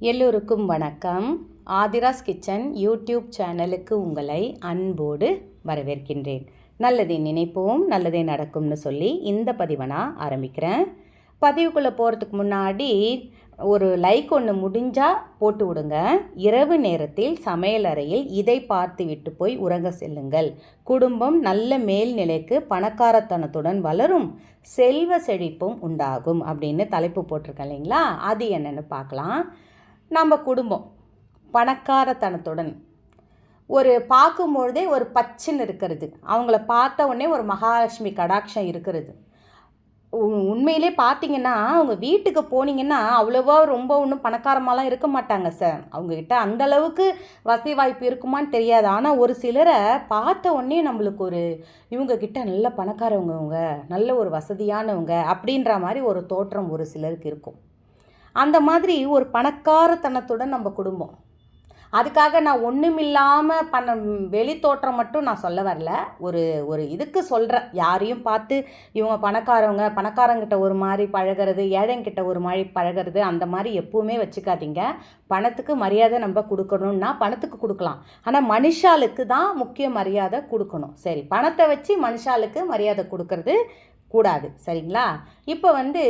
எல்லோருக்கும் வணக்கம். Aadhira's kitchen YouTube சேனலுக்கு உங்களை அன்போடு வரவேற்கின்றேன். நல்லதை நினைப்போம் நல்லதே நடக்கும்னு சொல்லி இந்த பதிவை நான் ஆரம்பிக்கிறேன். பதிவுக்குள்ளே போகிறதுக்கு முன்னாடி ஒரு லைக் ஒன்று முடிஞ்சால் போட்டு விடுங்க. இரவு நேரத்தில் சமையலறையில் இதை பார்த்து விட்டு போய் உறங்க செல்லுங்கள். குடும்பம் நல்ல மேல்நிலைக்கு பணக்காரத்தனத்துடன் வளரும் செல்வ செழிப்பும் உண்டாகும் அப்படின்னு தலைப்பு போட்டிருக்கேன் இல்லைங்களா? அது என்னென்னு பார்க்கலாம். நம்ம குடும்பம் பணக்காரத்தனத்துடன். ஒரு பார்க்கும்பொழுதே ஒரு பச்சன் இருக்கிறது. அவங்கள பார்த்த உடனே ஒரு மகாலட்சுமி கடாட்சம் இருக்கிறது. உ- உண்மையிலே பார்த்தீங்கன்னா அவங்க வீட்டுக்கு போனீங்கன்னா அவ்வளோவா ரொம்ப ஒன்றும் பணக்காரமாலாம் இருக்க மாட்டாங்க சார். அவங்கக்கிட்ட அந்தளவுக்கு வசதி வாய்ப்பு இருக்குமான்னு தெரியாது. ஆனால் ஒரு சிலரை பார்த்த உடனே நம்மளுக்கு ஒரு இவங்கக்கிட்ட நல்ல பணக்காரவங்க அவங்க நல்ல ஒரு வசதியானவங்க அப்படின்ற மாதிரி ஒரு தோற்றம் ஒரு சிலருக்கு இருக்கும். அந்த மாதிரி ஒரு பணக்காரத்தனத்துடன் நம்ம குடும்பம். அதுக்காக நான் ஒன்றுமில்லாமல் பண்ண வெளி தோற்றம் மட்டும் நான் சொல்ல வரல. ஒரு ஒரு இதுக்கு சொல்கிறேன் யாரையும் பார்த்து இவங்க பணக்காரவங்க பணக்காரங்கிட்ட ஒரு மாதிரி பழகிறது ஏழைங்கிட்ட ஒரு மாதிரி பழகிறது அந்த மாதிரி எப்பவுமே வச்சுக்காதீங்க. பணத்துக்கு மரியாதை நம்ம கொடுக்கணும்னா பணத்துக்கு கொடுக்கலாம். ஆனால் மனுஷாளுக்கு தான் முக்கிய மரியாதை கொடுக்கணும். சரி பணத்தை வச்சு மனுஷாளுக்கு மரியாதை கொடுக்கறது கூடாது. சரிங்களா? இப்போ வந்து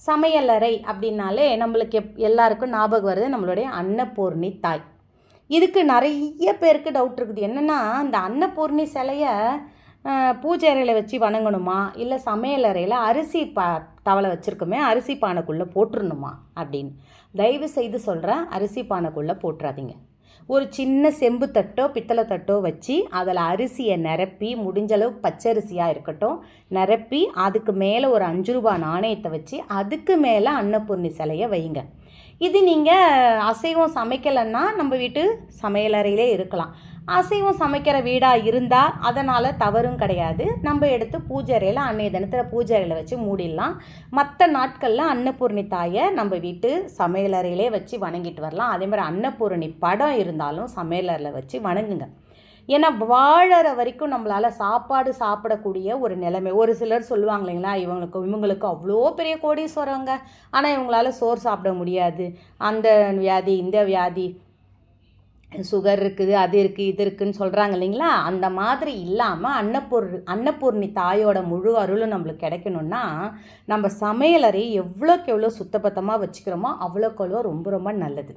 சமையலறை அப்படின்னாலே நம்மளுக்கு எப் எல்லாருக்கும் ஞாபகம் வருது நம்மளுடைய அன்னபூர்ணி தாய். இதுக்கு நிறைய பேருக்கு டவுட் இருக்குது. என்னென்னா இந்த அன்னபூர்ணி சிலைய பூஜை அறையில் வச்சு வணங்கணுமா? இல்லை சமையலறையில் அரிசி பா தவளை வச்சுருக்கோமே அரிசி பானைக்குள்ளே போட்டுருணுமா அப்படின்னு. தயவு செய்து சொல்கிறேன் அரிசி பானைக்குள்ளே போட்டுறாதீங்க. ஒரு சின்ன செம்பு தட்டோ பித்தளை தட்டோ வச்சு அதில் அரிசியை நிரப்பி முடிஞ்ச அளவுக்கு பச்சரிசியாக இருக்கட்டும் நிரப்பி அதுக்கு மேலே ஒரு அஞ்சு ரூபா நாணயத்தை வச்சு அதுக்கு மேலே அன்னபூர்ணி சிலையை வைங்க இது நீங்கள் அசைவம் சமைக்கலைன்னா நம்ம வீட்டு சமையலறையிலே இருக்கலாம். அசைவம் சமைக்கிற வீடாக இருந்தால் அதனால் தவறும் கிடையாது. நம்ம எடுத்து பூஜைறையில் அன்னைய தினத்தில் பூஜைறையில் வச்சு மூடிடலாம். மற்ற நாட்களில் அன்னபூர்ணி தாயை நம்ம வீட்டு சமையலறையிலே வச்சு வணங்கிட்டு வரலாம். அதேமாதிரி அன்னபூர்ணி அன்னபூரணி படம் இருந்தாலும் சமையலறையில் வச்சு வணங்குங்க. ஏன்னா வாழற வரைக்கும் நம்மளால் சாப்பாடு சாப்பிடக்கூடிய ஒரு நிலைமை. ஒரு சிலர் சொல்லுவாங்க இல்லைங்களா இவங்களுக்கு இவங்களுக்கு அவ்வளோ பெரிய கோடீஸ்வரங்க. ஆனால் இவங்களால சோறு சாப்பிட முடியாது. அந்த வியாதி இந்த வியாதி சுகர் இருக்குது அது இருக்குது இது இருக்குதுன்னு சொல்கிறாங்க இல்லைங்களா? அந்த மாதிரி இல்லாமல் அன்னப்பூர் அன்னபூர்ணி தாயோட முழு அருளும் நம்மளுக்கு கிடைக்கணும்னா நம்ம சமையலறை எவ்வளோக்கு எவ்வளோ சுத்தபத்தமாக வச்சுக்கிறோமோ அவ்வளோக்கு அவ்வளோ ரொம்ப ரொம்ப நல்லது.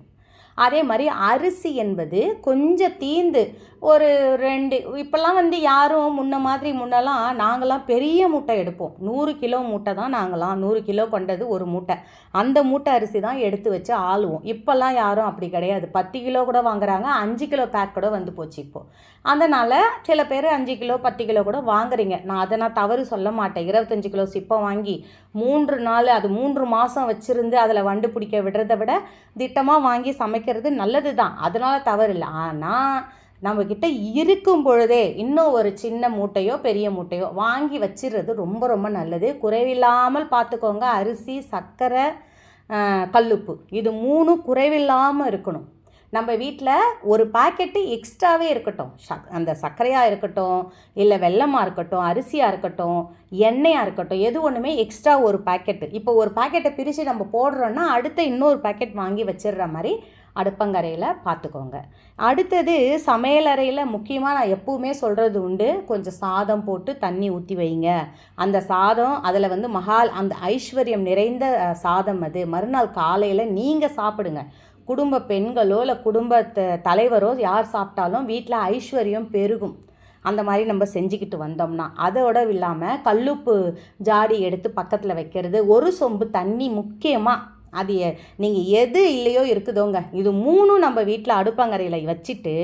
அதே மாதிரி அரிசி என்பது கொஞ்சம் தீந்து ஒரு ரெண்டு இப்போல்லாம் வந்து யாரும் முன்ன மாதிரி முன்னெல்லாம் நாங்களாம் பெரிய மூட்டை எடுப்போம். நூறு கிலோ மூட்டை தான் நாங்களாம். நூறு கிலோ கொண்டது ஒரு மூட்டை. அந்த மூட்டை அரிசி தான் எடுத்து வச்சு ஆளுவோம். இப்போல்லாம் யாரும் அப்படி கிடையாது. பத்து கிலோ கூட வாங்குறாங்க. அஞ்சு கிலோ பேக் கூட வந்து போச்சு இப்போது அதனால் சில பேர் அஞ்சு கிலோ பத்து கிலோ கூட வாங்குறீங்க. நான் அதை நான் தவறு சொல்ல மாட்டேன். இருபத்தஞ்சு கிலோ சிப்பம் வாங்கி மூன்று நாள் அது மூன்று மாதம் வச்சுருந்து அதில் வண்டு பிடிக்க விடுறதை விட திட்டமாக வாங்கி சமைக்கிறது நல்லது தான் அதனால் தவறு இல்லை. ஆனால் நம்மக்கிட்ட இருக்கும் பொழுதே இன்னும் ஒரு சின்ன மூட்டையோ பெரிய மூட்டையோ வாங்கி வச்சிடுறது ரொம்ப ரொம்ப நல்லது. குறைவில்லாமல் பார்த்துக்கோங்க அரிசி சர்க்கரை கல்லுப்பு. இது மூணும் குறைவில்லாமல் இருக்கணும். நம்ம வீட்டில் ஒரு பாக்கெட்டு எக்ஸ்ட்ராவே இருக்கட்டும். சக் அந்த சர்க்கரையாக இருக்கட்டும் இல்லை வெல்லமாக இருக்கட்டும் அரிசியாக இருக்கட்டும் எண்ணெயாக இருக்கட்டும் எது ஒன்றுமே எக்ஸ்ட்ரா ஒரு பாக்கெட்டு. இப்போ ஒரு பாக்கெட்டை பிரித்து நம்ம போடுறோன்னா அடுத்த இன்னொரு பாக்கெட் வாங்கி வச்சிடுற மாதிரி அடுப்பங்கரையில் பார்த்துக்கோங்க அடுத்தது சமையலறையில் முக்கியமாக நான் எப்பவுமே சொல்கிறது உண்டு. கொஞ்சம் சாதம் போட்டு தண்ணி ஊற்றி வைங்க. அந்த சாதம் அதில் வந்து மகால் அந்த ஐஸ்வர்யம் நிறைந்த சாதம் அது. மறுநாள் காலையில் நீங்கள் சாப்பிடுங்க. குடும்ப பெண்களோ இல்லை குடும்ப தலைவரோ யார் சாப்பிட்டாலும் வீட்டில் ஐஸ்வர்யம் பெருகும். அந்த மாதிரி நம்ம செஞ்சுக்கிட்டு வந்தோம்னா அதோட இல்லாமல் கல்லுப்பு ஜாடி எடுத்து பக்கத்தில் வைக்கிறது ஒரு சொம்பு தண்ணி முக்கியமாக அது நீங்கள் எது இல்லையோ இருக்குதோங்க. இது மூணும் நம்ம வீட்டில் அடுப்பங்கரையில் வச்சுட்டு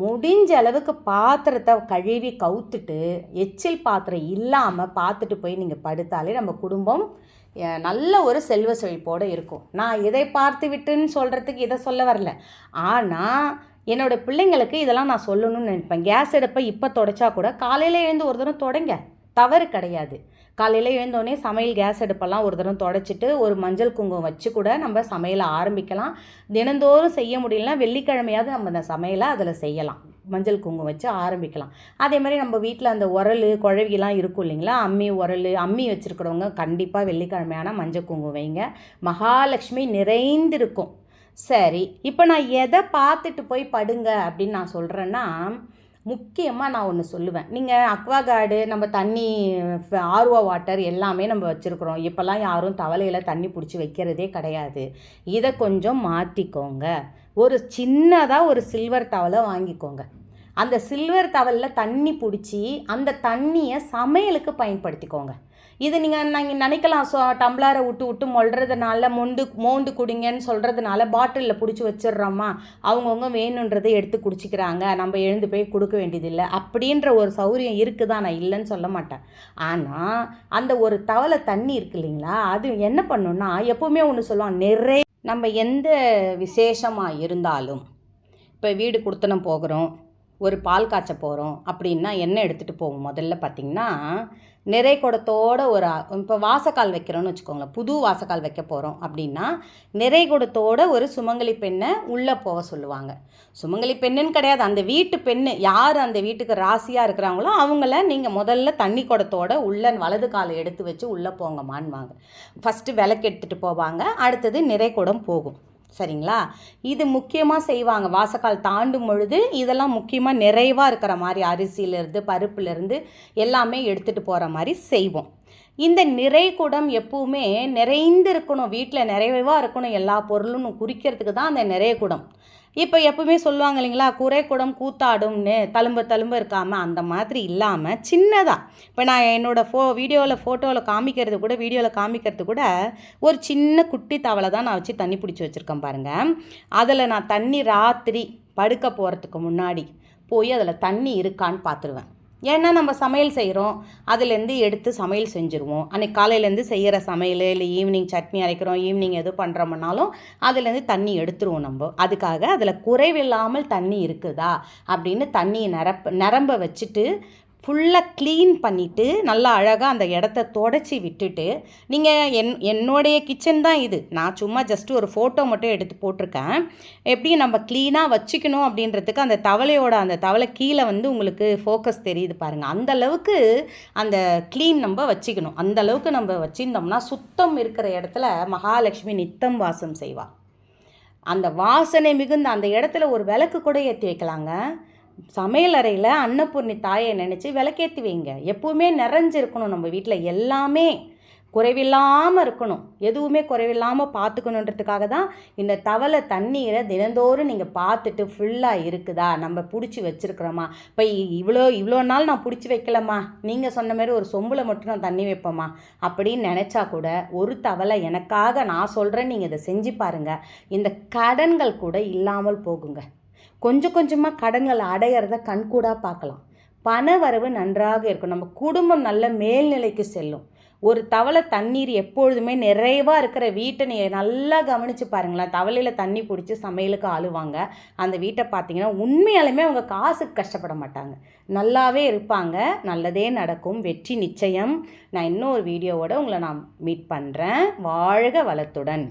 முடிஞ்ச அளவுக்கு பாத்திரத்தை கழுவி கவுத்துட்டு எச்சில் பாத்திரம் இல்லாமல் பார்த்துட்டு போய் நீங்கள் படுத்தாலே நம்ம குடும்பம் நல்ல ஒரு செல்வ செழிப்போடு இருக்கும். நான் இதை பார்த்து விட்டுன்னு சொல்கிறதுக்கு இதை சொல்ல வரல. ஆனால் என்னோடய பிள்ளைங்களுக்கு இதெல்லாம் நான் சொல்லணும்னு நினைப்பேன். கேஸ் அடுப்பை இப்போ தொடச்சா கூட காலையில் எழுந்து ஒரு தடவை தொடங்க. தவறு கிடையாது. காலையில் எழுந்தோடனே சமையல் கேஸ் அடுப்பெல்லாம் ஒரு தடவை தொடச்சிட்டு ஒரு மஞ்சள் குங்குமம் வச்சு கூட நம்ம சமையலை ஆரம்பிக்கலாம். தினந்தோறும் செய்ய முடியலனா வெள்ளிக்கிழமையாவது நம்ம அந்த சமையலை அதில் செய்யலாம். மஞ்சள் குங்குமம் வச்சு ஆரம்பிக்கலாம். அதே மாதிரி நம்ம வீட்டில் அந்த உரல் குழவிலாம் இருக்கும் இல்லைங்களா? அம்மி உரல் அம்மி வச்சுருக்கிறவங்க கண்டிப்பாக வெள்ளிக்கிழமையான மஞ்சள் குங்குமம் வைங்க. மகாலட்சுமி நிறைந்திருக்கும். சரி இப்போ நான் எதை பார்த்துட்டு போய் படுங்க அப்படின்னு நான் சொல்கிறேன்னா முக்கியமாக நான் ஒன்று சொல்லுவேன். நீங்கள் அக்வா கார்டு நம்ம தண்ணி ஆர்வா வாட்டர் எல்லாமே நம்ம வச்சுருக்குறோம். இப்போல்லாம் யாரும் தவளையில் தண்ணி பிடிச்சி வைக்கிறதே கிடையாது. இதை கொஞ்சம் மாற்றிக்கோங்க ஒரு சின்னதாக ஒரு சில்வர் தவளை வாங்கிக்கோங்க. அந்த சில்வர் தவலில் தண்ணி பிடிச்சி அந்த தண்ணியை சமையலுக்கு பயன்படுத்திக்கோங்க. இது நீங்கள் நாங்கள் நினைக்கலாம். ஸோ டம்ளரை விட்டு விட்டு மொள்றதுனால மொண்டு மோண்டு குடிங்கன்னு சொல்கிறதுனால பாட்டிலில் பிடிச்சி வச்சிடுறோமா? அவங்கவுங்க வேணுன்றதை எடுத்து குடிச்சிக்கிறாங்க. நம்ம எழுந்து போய் கொடுக்க வேண்டியதில்லை. அப்படின்ற ஒரு சௌகரியம் இருக்குதான் நான் இல்லைன்னு சொல்ல மாட்டேன். ஆனால் அந்த ஒரு தவளை தண்ணி இருக்கு இல்லைங்களா? அது என்ன பண்ணுன்னா எப்போவுமே ஒன்று சொல்லுவாங்க நிறைய நம்ம எந்த விசேஷமாக இருந்தாலும் இப்போ வீடு கொடுத்தனம் போகிறோம். ஒரு பால் காய்ச்ச போகிறோம் அப்படின்னா என்ன எடுத்துகிட்டு போவோம். முதல்ல பார்த்திங்கன்னா நிறை குடத்தோட ஒரு இப்போ வாசக்கால் வைக்கிறோன்னு வச்சுக்கோங்களேன். புது வாசக்கால் வைக்க போகிறோம் அப்படின்னா நிறை குடத்தோட ஒரு சுமங்கலி பெண்ணை உள்ளே போக சொல்லுவாங்க. சுமங்கலி பெண்ணுன்னு கிடையாது. அந்த வீட்டு பெண்ணு யார் அந்த வீட்டுக்கு ராசியாக இருக்கிறாங்களோ அவங்கள நீங்கள் முதல்ல தண்ணி குடத்தோட உள்ள வலது காலை எடுத்து வச்சு உள்ளே போங்கம்மான்வாங்க ஃபஸ்ட்டு விளக்கு எடுத்துகிட்டு போவாங்க. அடுத்தது நிறை குடம் போகும். சரிங்களா? இது முக்கியமாக செய்வாங்க. வாசக்கால் தாண்டும் பொழுது இதெல்லாம் முக்கியமாக நிறைவாக இருக்கிற மாதிரி அரிசியிலேருந்து பருப்புலேருந்து எல்லாமே எடுத்துகிட்டு போகிற மாதிரி செய்வோம். இந்த நிறை குடம் எப்பவுமே நிறைந்து இருக்கணும். வீட்டில் நிறைவாக இருக்கணும். எல்லா பொருளும் குறிக்கிறதுக்கு தான் அந்த நிறைய குடம். இப்போ எப்பவுமே சொல்லுவாங்க இல்லைங்களா குறை குடம் கூத்தாடும்னு தழும்ப தழும்ப இருக்காமல் அந்த மாதிரி இல்லாமல் சின்னதாக இப்போ நான் என்னோடய ஃபோ வீடியோவில் ஃபோட்டோவில் காமிக்கிறது கூட வீடியோவில் காமிக்கிறது கூட ஒரு சின்ன குட்டி தவளை தான் நான் வச்சு தண்ணி பிடிச்சி வச்சுருக்கேன் பாருங்கள் அதில் நான் தண்ணி ராத்திரி படுக்க போகிறதுக்கு முன்னாடி போய் அதில் தண்ணி இருக்கான்னு பார்த்துருவேன் ஏன்னா நம்ம சமையல் செய்கிறோம் அதுலேருந்து எடுத்து சமையல் செஞ்சுருவோம். அன்றைக்கி காலையிலேருந்து செய்கிற சமையல் இல்லை ஈவினிங் சட்னி அரைக்கிறோம் ஈவினிங் எதுவும் பண்ணுறோம்னாலும் அதுலேருந்து தண்ணி எடுத்துருவோம் நம்ம. அதுக்காக அதில் குறைவில்லாமல் தண்ணி இருக்குதா? அப்படின்னு தண்ணியை நிரப்ப நிரம்ப வச்சுட்டு ஃபுல்லாக க்ளீன் பண்ணிவிட்டு நல்லா அழகாக அந்த இடத்த தொடச்சி விட்டுட்டு நீங்கள் என் என்னுடைய கிச்சன் தான் இது. நான் சும்மா ஜஸ்ட்டு ஒரு ஃபோட்டோ மட்டும் எடுத்து போட்டிருக்கேன். எப்படி நம்ம க்ளீனாக வச்சுக்கணும் அப்படின்றதுக்கு அந்த தவளையோட அந்த தவளை கீழே வந்து உங்களுக்கு ஃபோக்கஸ் தெரியுது பாருங்கள் அந்த அளவுக்கு அந்த க்ளீன் நம்ம வச்சுக்கணும். அந்த அளவுக்கு நம்ம வச்சுருந்தோம்னா சுத்தம் இருக்கிற இடத்துல மகாலட்சுமி நித்தம் வாசம் செய்வாள் அந்த வாசனை மிகுந்த அந்த இடத்துல ஒரு விளக்கு கூட ஏற்றி வைக்கலாங்க. சமையல் அறையில் அன்னபூர்ணி தாயை நினச்சி விளக்கேற்றி வைங்க. எப்போவுமே நிறைஞ்சிருக்கணும் நம்ம வீட்டில் எல்லாமே குறைவில்லாமல் இருக்கணும். எதுவுமே குறைவில்லாமல் பார்த்துக்கணுன்றதுக்காக தான் இந்த தவளை தண்ணீரை தினந்தோறும் நீங்கள் பார்த்துட்டு ஃபுல்லாக இருக்குதா? நம்ம பிடிச்சி வச்சுருக்குறோமா? இப்போ இவ்வளோ இவ்வளோ நாள் நான் பிடிச்சி வைக்கலம்மா. நீங்கள் சொன்ன மாதிரி ஒரு சொம்பில் மட்டும் நான் தண்ணி வைப்போம்மா. அப்படின்னு நினச்சா கூட ஒரு தவளை எனக்காக நான் சொல்கிறேன் நீங்கள் இதை செஞ்சு பாருங்கள் இந்த கடன்கள் கூட இல்லாமல் போகுங்க. கொஞ்சம் கொஞ்சமாக கடன்களை அடையிறத கண்கூடாக பார்க்கலாம். பண வரவு நன்றாக இருக்கும். நம்ம குடும்பம் நல்ல மேல்நிலைக்கு செல்லும். ஒரு தவளை தண்ணீர் எப்பொழுதுமே நிறைவாக இருக்கிற வீட்டை நீ நல்லா கவனித்து பாருங்களேன். தவளையில் தண்ணி பிடிச்சி சமையலுக்கு ஆளுவாங்க. அந்த வீட்டை பார்த்தீங்கன்னா உண்மையாலுமே அவங்க காசுக்கு கஷ்டப்பட மாட்டாங்க. நல்லாவே இருப்பாங்க. நல்லதே நடக்கும். வெற்றி நிச்சயம். நான் இன்னொரு வீடியோவோட உங்களை நான் மீட் பண்ணுறேன் வாழ்க வளத்துடன்.